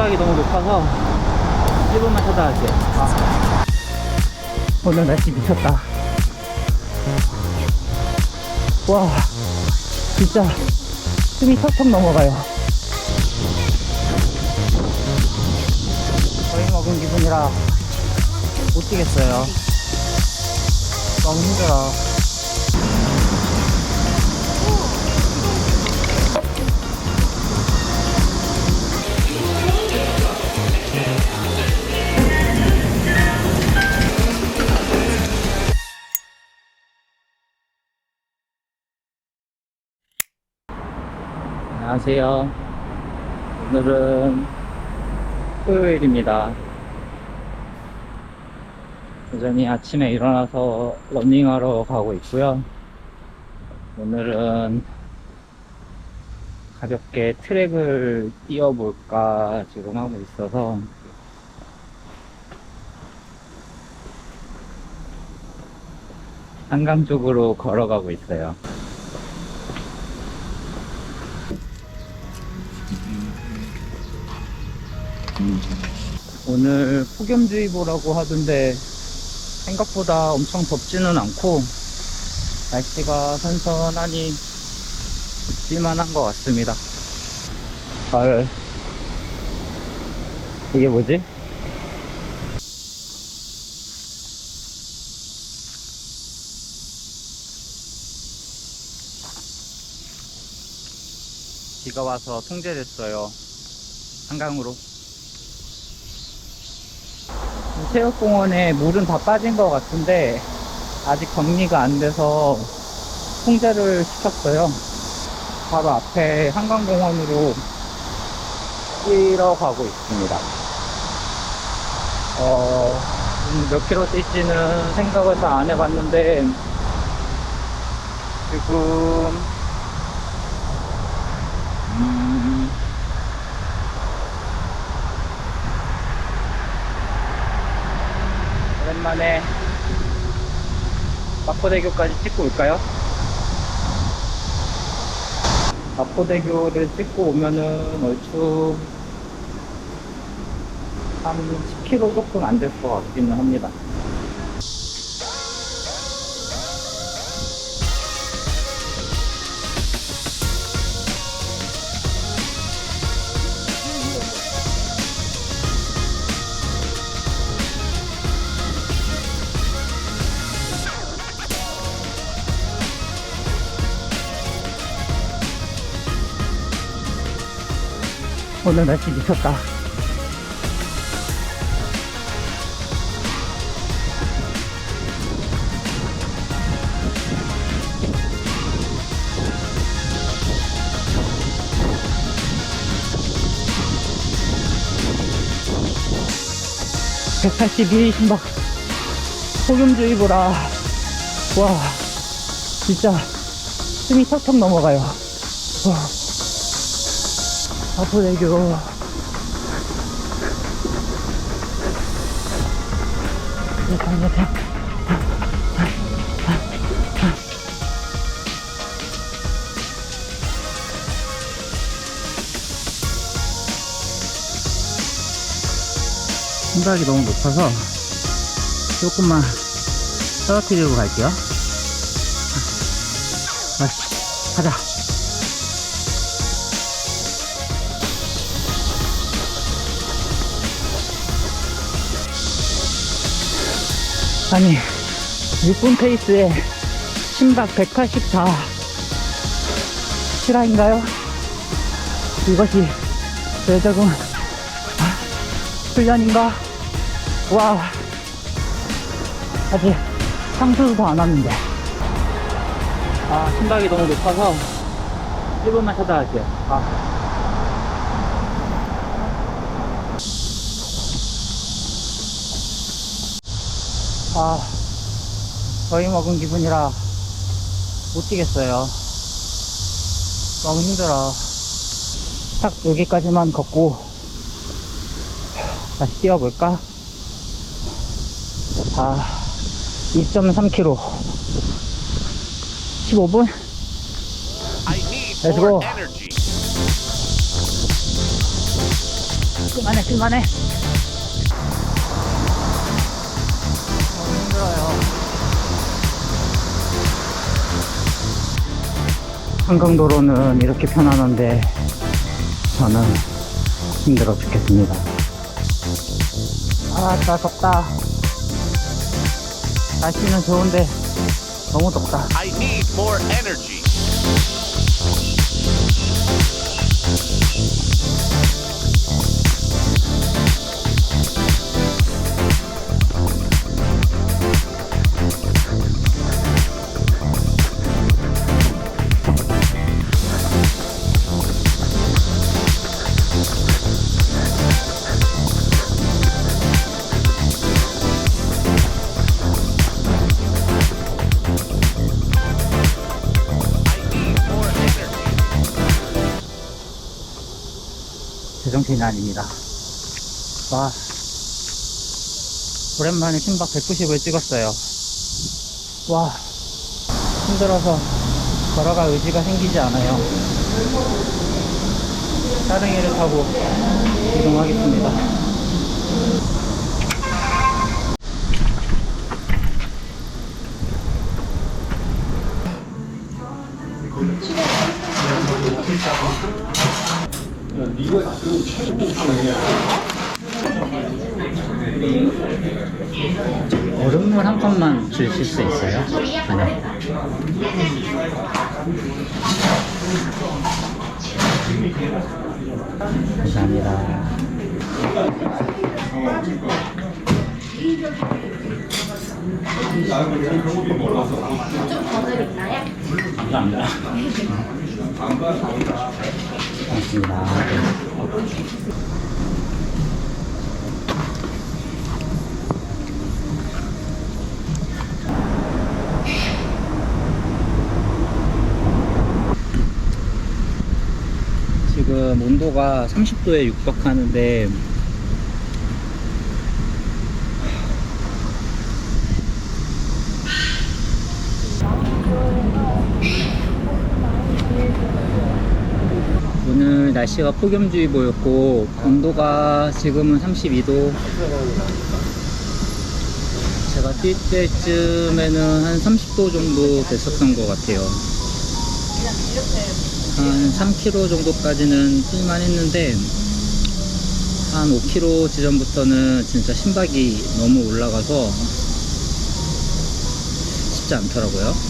심박이 너무 높아서 1분만 쉬다 할게요. 아. 오늘 날씨 미쳤다. 와, 진짜 숨이 턱턱 넘어가요. 거의 먹은 기분이라 못 뛰겠어요. 너무 힘들어. 안녕하세요. 오늘은 토요일입니다. 여전히 아침에 일어나서 러닝하러 가고 있고요. 오늘은 가볍게 트랙을 뛰어볼까 지금 하고 있어서 한강 쪽으로 걸어가고 있어요. 오늘 폭염주의보라고 하던데 생각보다 엄청 덥지는 않고 날씨가 선선하니 뛸만한 것 같습니다. 가을 이게 뭐지? 비가 와서 통제됐어요. 한강으로. 체육공원에 물은 다 빠진 것 같은데 아직 정리가 안 돼서 통제를 시켰어요. 바로 앞에 한강공원으로 뛰러 가고 있습니다. 어, 음, 몇 킬로 뛸지는 생각을 다 안 해봤는데 지금 오랜만에 마포대교까지 찍고 올까요? 마포대교를 찍고 오면은 얼추 한 10km 조금 안 될 것 같기는 합니다. 오늘 날씨 미쳤다. (182 신박) 폭염주의보라 와 진짜 숨이 턱턱 넘어가요 와. 여탕 여탕 심박이 너무 높아서 조금만 떨어뜨리고 갈게요. 아씨 가자 아니 6분 페이스에 심박 184 실화인가요? 이것이 대적은 훈련인가? 와 아직 상수도 안 왔는데 아 심박이 너무 높아서 1분만 쉬다 할게요 아. 아, 거의 먹은 기분이라 못 뛰겠어요. 너무 힘들어. 딱 여기까지만 걷고 다시 뛰어볼까? 아, 2.3km. 15분? I need Let's more go. energy. 그만해, 그만해. 한강도로는 이렇게 편안한데 저는 힘들어 죽겠습니다. 아, 나 덥다. 날씨는 좋은데 너무 덥다. I need more energy. 아닙니다. 와, 오랜만에 심박 190을 찍었어요. 와, 힘들어서 걸어갈 의지가 생기지 않아요. 따릉이를 타고 이동하겠습니다. 얼음물 한 컵만 주실 수 있어요? 아니요. 감사합니다. 감사합니다. 고맙습니다. 지금 온도가 30도에 육박하는데 오늘 날씨가 폭염주의보였고 온도가 지금은 32도 제가 뛸 때쯤에는 한 30도 정도 됐었던 것 같아요 한 3km 정도까지는 뛸만 했는데 한 5km 지점부터는 진짜 심박이 너무 올라가서 쉽지 않더라고요.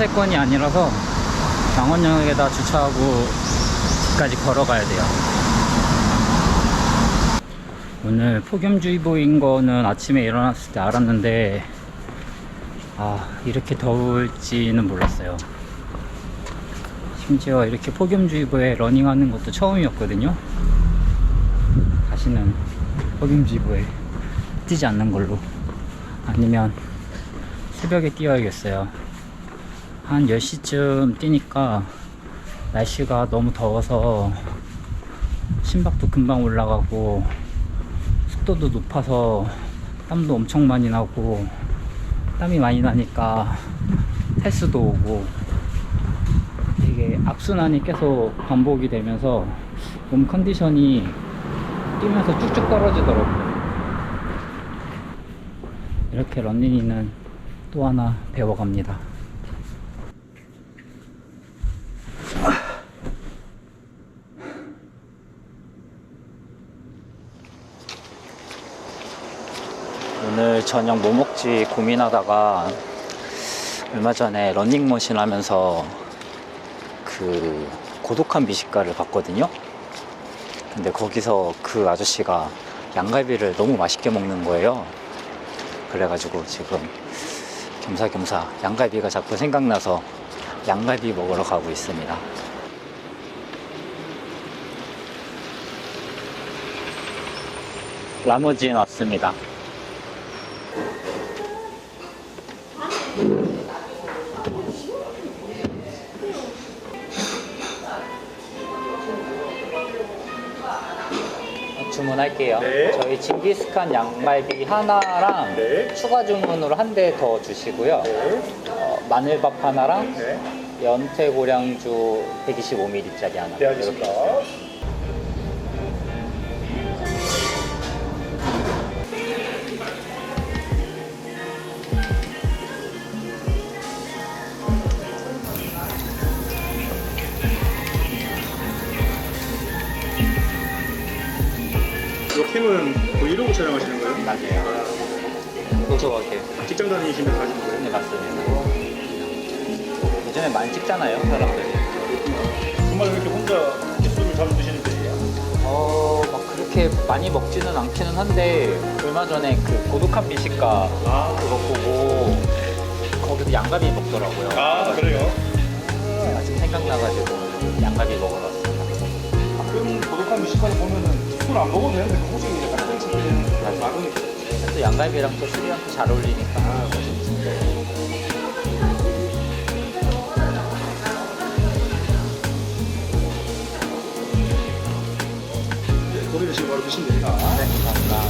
집이 따세권이 아니라서 강원역에다 주차하고 집까지 걸어가야 돼요. 오늘 폭염주의보인 거는 아침에 일어났을 때 알았는데 아 이렇게 더울지는 몰랐어요. 심지어 이렇게 폭염주의보에 러닝하는 것도 처음이었거든요. 다시는 폭염주의보에 뛰지 않는 걸로 아니면 새벽에 뛰어야겠어요. 한 10시쯤 뛰니까 날씨가 너무 더워서 심박도 금방 올라가고 습도도 높아서 땀도 엄청 많이 나고 땀이 많이 나니까 헬스도 오고 이게 악순환이 계속 반복이 되면서 몸 컨디션이 뛰면서 쭉쭉 떨어지더라고요. 이렇게 런닝이는 또 하나 배워갑니다. 오늘 저녁 뭐 먹지 고민하다가 얼마 전에 런닝머신 하면서 그 고독한 미식가를 봤거든요. 근데 거기서 그 아저씨가 양갈비를 너무 맛있게 먹는 거예요. 그래가지고 지금 겸사겸사 양갈비가 자꾸 생각나서 양갈비 먹으러 가고 있습니다. 라무진 왔습니다. 주문할게요. 네. 저희 징기스칸 양갈비 하나랑 네. 추가 주문으로 한 대 더 주시고요. 어, 마늘밥 하나랑 네. 연태고량주 125ml짜리 하나. 네, 알겠습니다. 이 캠은 브이로그 촬영하시는 거예요? 맞아요. 소소하게. 직장 다니시면서 하시는 거예요? 네, 맞습니다. 요즘에 많이 찍잖아요, 사람들이. 정말 왜 이렇게 혼자 이렇게 술을 자주 드시는 편이에요? 어, 막 그렇게 많이 먹지는 않기는 한데, 얼마 전에 그 고독한 미식가 아, 그거 보고, 거기서 양갈비 먹더라고요. 아 그래요? 아직 생각나가지고 양갈비 먹으러 왔습니다. 가끔 고독한 미식관에 보면은 술안 먹어도 되는데 혹시 약간 땡치 되는 말은 또 양갈비랑 또 술이랑 또 잘 어울리니까. 거기서 지금 바로 드시면 됩니다. 네, 감사합니다.